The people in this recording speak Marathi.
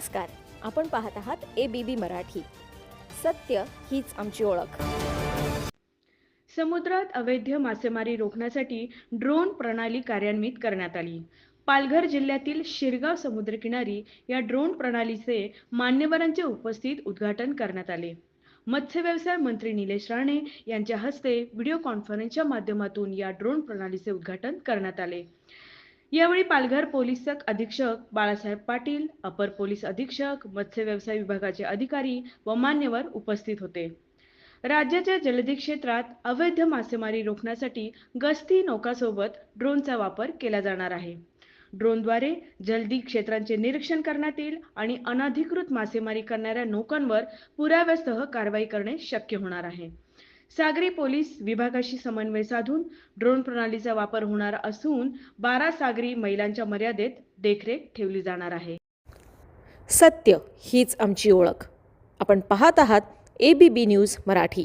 नमस्कार. आपण पाहत आहात ए बी बी मराठी. सत्य हीच आमची ओळख. समुद्रात अवैध मासेमारी रोखण्यासाठी ड्रोन प्रणाली कार्यान्वित करण्यात आली. पालघर जिल्ह्यातील शिरगाव समुद्रकिनारी या ड्रोन प्रणालीचे मान्यवरांच्या उपस्थित उद्घाटन करण्यात आले. मत्स्यव्यवसाय मंत्री निलेश राणे यांच्या हस्ते व्हिडिओ कॉन्फरन्सच्या माध्यमातून या ड्रोन प्रणालीचे उद्घाटन करण्यात आले. यावेळी पालघर पोलीस अधीक्षक बाळासाहेब पाटील अपर पोलीस अधीक्षक मत्स्य व्यवसाय विभागाचे अधिकारी व मान्यवर उपस्थित होते. राज्याच्या जलदी क्षेत्रात अवैध मासेमारी रोखण्यासाठी गस्ती नौकासोबत ड्रोनचा वापर केला जाणार आहे. ड्रोनद्वारे जलदी क्षेत्रांचे निरीक्षण करण्यात येईल आणि अनधिकृत मासेमारी करणाऱ्या नौकांवर पुराव्यासह कारवाई करणे शक्य होणार आहे. सागरी पोलीस विभागाशी समन्वय साधून ड्रोन प्रणालीचा वापर होणार असून बारा सागरी मैलांच्या मर्यादेत देखरेख ठेवली जाणार आहे. सत्य हीच आमची ओळख. आपण पाहत आहात A B B news Marathi.